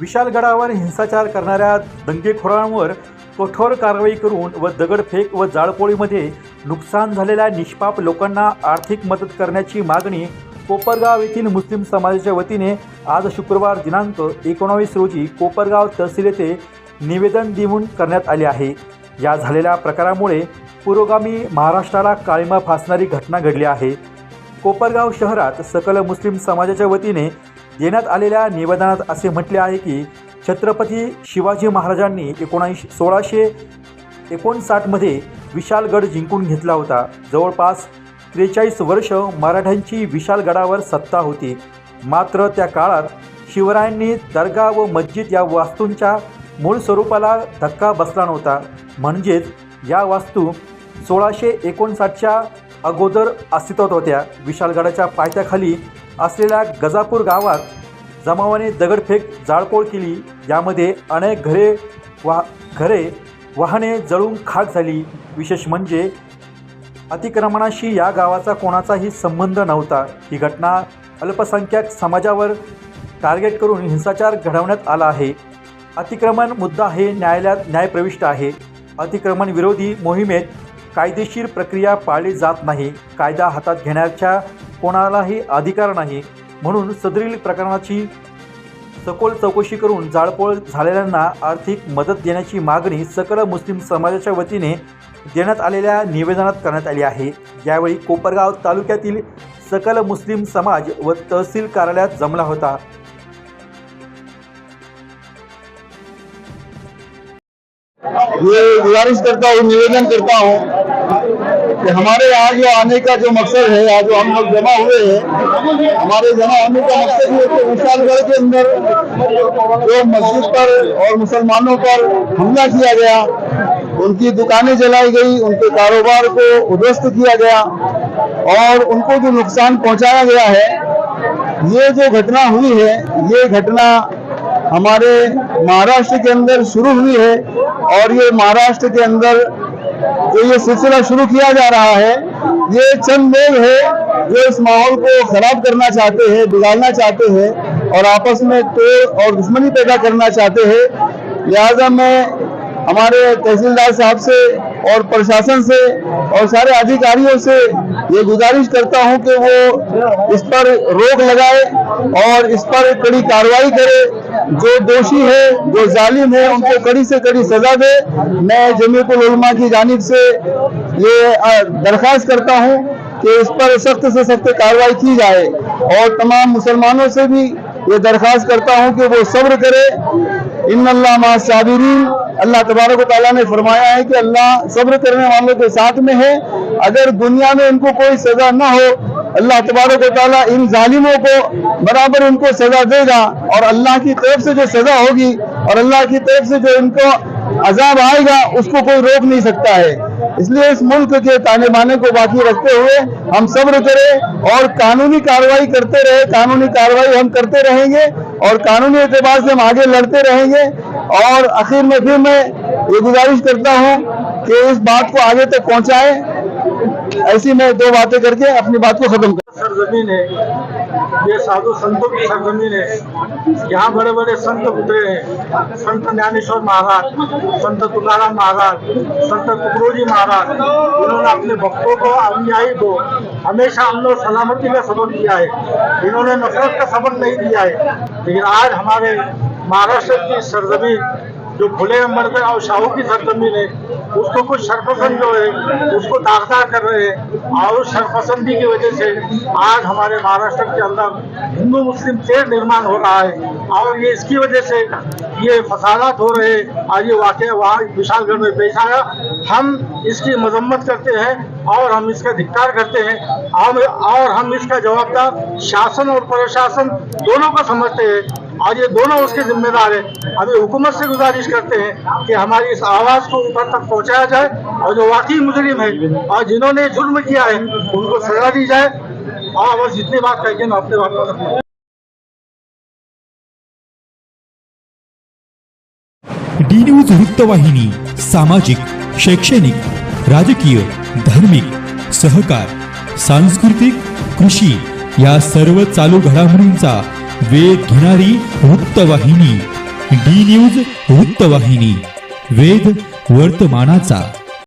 विशालगडावर हिंसाचार करणाऱ्या दंगेखोरांवर कठोर कारवाई करून व दगडफेक व जाळपोळीमध्ये नुकसान झालेल्या निष्पाप लोकांना आर्थिक मदत करण्याची मागणी कोपरगाव येथील मुस्लिम समाजाच्या वतीने आज शुक्रवार दिनांक एकोणावीस रोजी कोपरगाव तहसील येथे निवेदन देऊन करण्यात आले आहे. या झालेल्या प्रकारामुळे पुरोगामी महाराष्ट्राला काळिमा फासणारी घटना घडली आहे. कोपरगाव शहरात सकल मुस्लिम समाजाच्या वतीने देण्यात आलेल्या निवेदनात असे म्हटले आहे की छत्रपती शिवाजी महाराजांनी एकोणीस सोळाशे एकोणसाठमध्ये विशालगड जिंकून घेतला होता. जवळपास त्रेचाळीस वर्ष मराठ्यांची विशालगडावर सत्ता होती. मात्र त्या काळात शिवरायांनी दर्गा व मस्जिद या वास्तूंच्या मूळ स्वरूपाला धक्का बसला नव्हता. म्हणजेच या वास्तू सोळाशे एकोणसाठच्या अगोदर अस्तित्वात होत्या. विशालगडाच्या पायथ्याखाली असलेल्या गजापूर गावात जमावाने दगडफेक जाळपोळ केली. यामध्ये अनेक घरे वा घरे वाहने जळून खाक झाली. विशेष म्हणजे अतिक्रमणाशी या गावाचा कोणाचाही संबंध नव्हता. ही घटना अल्पसंख्याक समाजावर टार्गेट करून हिंसाचार घडवण्यात आला आहे. अतिक्रमण मुद्दा हे न्यायालयात न्यायप्रविष्ट आहे. अतिक्रमण विरोधी मोहिमेत कायदेशीर प्रक्रिया पाळली जात नाही कायदा हातात घेण्याच्या कोणालाही अधिकार नाही म्हणून सदरील प्रकरणाची सखोल चौकशी करून जाळपोळ झालेल्यांना आर्थिक मदत देण्याची मागणी सकल मुस्लिम समाजाच्या वतीने देण्यात आलेल्या निवेदनात करण्यात आली आहे. यावेळी कोपरगाव तालुक्यातील सकल मुस्लिम समाज व तहसील कार्यालयात जमला होता. ये गुजारिश करता हूँ, निवेदन करता हूँ कि हमारे यहाँ जो आने का जो मकसद है, आज जो हम लोग जमा हुए हैं, हमारे जमा होने का मकसद ये कि विशालगढ़ के अंदर जो मस्जिद पर और मुसलमानों पर हमला किया गया, उनकी दुकानें जलाई गई, उनके कारोबार को उध्वस्त किया गया और उनको जो नुकसान पहुँचाया गया है, ये जो घटना हुई है, ये घटना हमारे महाराष्ट्र के अंदर शुरू हुई है और ये महाराष्ट्र के अंदर जो ये सिलसिला शुरू किया जा रहा है, ये चंद लोग है जो इस माहौल को खराब करना चाहते हैं, बिगाड़ना चाहते हैं और आपस में तोड़ और दुश्मनी पैदा करना चाहते हैं। लिहाजा मैं हमारे तहसीलदार साहब से और प्रशासन से और सारे अधिकारियों से ये गुजारिश करता हूँ कि वो इस पर रोक लगाए और इस पर कड़ी कार्रवाई करे। जो दोषी है, जो जालिम है, उनको कड़ी से कड़ी सजा दे। मैं जमीयतुल उलमा की जानिब से ये दरख्वास्त करता हूँ कि इस पर सख्त से सख्त कार्रवाई की जाए और तमाम मुसलमानों से भी ये दरख्वास्त करता हूँ कि वो सब्र करे। इन अल्लाह साबिरीन। अल्लाह तबारक ताला ने फरमाया है कि अल्लाह सब्र करने वालों के साथ में है। अगर दुनिया में इनको कोई सजा न हो, अल्लाह तबारक ताला इन जालिमों को बराबर इनको सजा देगा और अल्लाह की तरफ़ से जो सजा होगी और अल्लाह की तरफ़ से जो इनको अजाब आएगा, उसको कोई रोक नहीं सकता है। इसलिए इस मुल्क के ताने बाने को बाकी रखते हुए हम सब्र करें और कानूनी कार्रवाई करते रहे। कानूनी कार्रवाई हम करते रहेंगे और कानूनी एतबार से हम आगे लड़ते रहेंगे। और आखिर में फिर मैं ये गुजारिश करता हूँ कि इस बात को आगे तक पहुँचाएँ। ऐसी मैं दो बातें करके अपनी बात को खत्म कर। सरजमीन है। ये साधु संतों की सरजमीन है। यहाँ बड़े बड़े संत उतरे हैं। संत ज्ञानेश्वर महाराज, संत तुकाराम महाराज, संत तुकरोजी महाराज, इन्होंने अपने भक्तों को, अनुयायी को हमेशा अमन और सलामती का सबक दिया है। इन्होंने नफरत का सबक नहीं दिया है। लेकिन आज हमारे महाराष्ट्र की सरजमीन जो खुले अंबेडकर और शाहू की सरजमीन है, उसको कुछ शरपसंद जो है, उसको दागदार कर रहे हैं। और उस शरपसंदी की वजह से आज हमारे महाराष्ट्र के अंदर हिंदू मुस्लिम तेज निर्माण हो रहा है। और ये इसकी वजह से ये फसादात हो रहे हैं। और ये वाक़ वहाँ, विशालगढ़ में पेश आया। हम इसकी मजम्मत करते हैं और हम इसका धिक्कार करते हैं। और हम इसका जवाबदार शासन और प्रशासन दोनों को समझते हैं। और ये दोनों उसके जिम्मेदार है। अभी हुकूमत से गुजारिश करते हैं कि हमारी इस आवाज़ को ऊपर तक पहुंचाया जाए और जो वाकई मुजरिम है और जिन्होंने जुर्म किया है उनको सजा दी जाए। और बस जितनी बात कहेंगे मैं अपने बात कर डी न्यूज वृत्तवाहिनी सामाजिक शैक्षणिक राजकीय धार्मिक सहकार सांस्कृतिक कृषी या सर्व चालू घडामोडींचा वेध घेणारी वृत्तवाहिनी. D news वृत्तवाहिनी. वेग वर्तमानाचा.